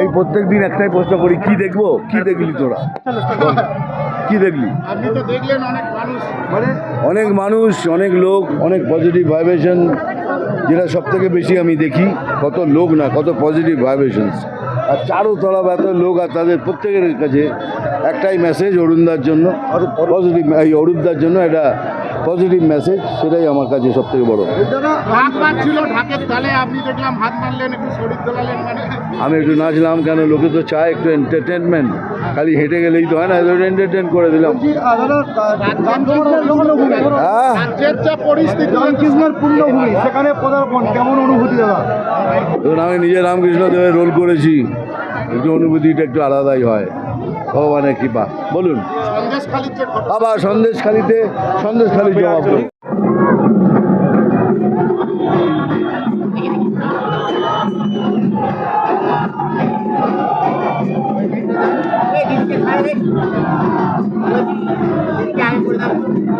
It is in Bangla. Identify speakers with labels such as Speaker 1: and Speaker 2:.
Speaker 1: এই প্রত্যেক দিন একটাই প্রশ্ন করি কি দেখব? কি দেখলি তোরা? কি দেখলি?
Speaker 2: দেখলেন অনেক মানুষ।
Speaker 1: অনেক লোক অনেক পজিটিভ ভাইব্রেশন যেটা সব থেকে বেশি আমি দেখি কত লোক না কত পজিটিভ ভাইব্রেশনস আর চারো তলা এত লোক আর তাদের প্রত্যেকের কাছে একটাই মেসেজ অরুণদার জন্য পজিটিভ এই অরূপদার জন্য একটা পজিটিভ মেসেজ সেটাই আমার কাছে সব থেকে বড়।
Speaker 2: ঢাক মারছিল ঢাকের তালে আপনি দেখলাম হাত মারলেন একটু শরীর দোলালেন মানে
Speaker 1: আমি একটু নাচলাম কেন? লোকে তো চায় একটু এন্টারটেনমেন্ট খালি হেঁটে গেলেই তো হয় না এন্টারটেন করে দিলাম।
Speaker 2: রাজ্যের যা পরিস্থিতি
Speaker 3: রামকৃষ্ণের পূর্ণভূমি সেখানে পদার্পণ কেমন অনুভূতি দাদা?
Speaker 1: আমি নিজে রামকৃষ্ণ দেবের রোল করেছি। একটু অনুভূতিটা একটু আলাদাই হয়। ভগবানের কৃপা। বলুন।
Speaker 2: সন্দেশ খালিতে সন্দেশ খালি
Speaker 1: আবার সন্দেশখালিতে সন্দেশখালি জবাব Thank
Speaker 2: এই